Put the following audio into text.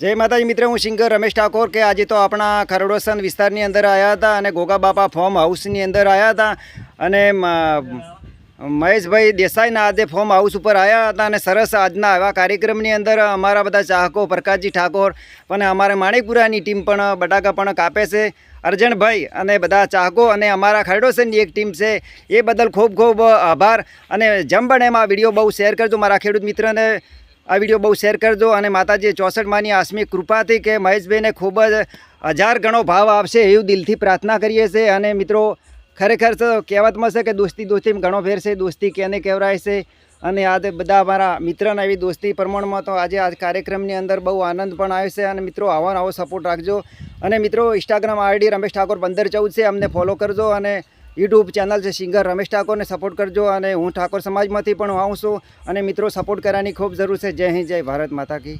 જય માતાજી, મિત્ર, હું સિંગર રમેશ ઠાકોર કે આજે તો આપણા ખરડોસન વિસ્તારની અંદર આવ્યા હતા અને ગોગા બાપા ફોર્મ હાઉસની અંદર આવ્યા હતા અને મહેશભાઈ દેસાઈના આજે ફોર્મ હાઉસ ઉપર આવ્યા હતા અને સરસ આજના આવા કાર્યક્રમની અંદર અમારા બધા ચાહકો પ્રકાશજી ઠાકોર અને અમારે માણેકપુરાની ટીમ પણ બટાકા પણ કાપે છે. અર્જણભાઈ અને બધા ચાહકો અને અમારા ખરડોસનની એક ટીમ છે એ બદલ ખૂબ ખૂબ આભાર અને જમ બને એમાં વીડિયો બહુ શેર કરજો મારા ખેડૂત મિત્રને. આ વીડિયો બહુ શેર કરજો અને માતાજી, ચોસઠ માની આસમી કૃપાથી કે મહેશભાઈને ખૂબ જ હજાર ગણો ભાવ આપશે એવું દિલથી પ્રાર્થના કરીએ છીએ. અને મિત્રો, ખરેખર તો કહેવતમાં છે કે દોસ્તી દોસ્તીમાં ઘણો ફેર છે, દોસ્તી કેને કહેવાય છે. અને આજે બધા અમારા મિત્રના એવી દોસ્તી પ્રમાણમાં તો આજે આ કાર્યક્રમની અંદર બહુ આનંદ પણ આવ્યો છે. અને મિત્રો, આવો આવો સપોર્ટ રાખજો. અને મિત્રો ઇન્સ્ટાગ્રામ આઈડી રમેશ ઠાકોર પંદર ચૌદ છે, અમને ફોલો કરજો. અને યુટ્યુબ ચેનલ છે, સિંગર રમેશ ઠાકોરને સપોર્ટ કરજો અને હું ઠાકોર સમાજમાંથી પણ આવું છું. અને મિત્રો સપોર્ટ કરવાની ખૂબ જરૂર છે. જય હિન્દ, જય ભારત માતા કી.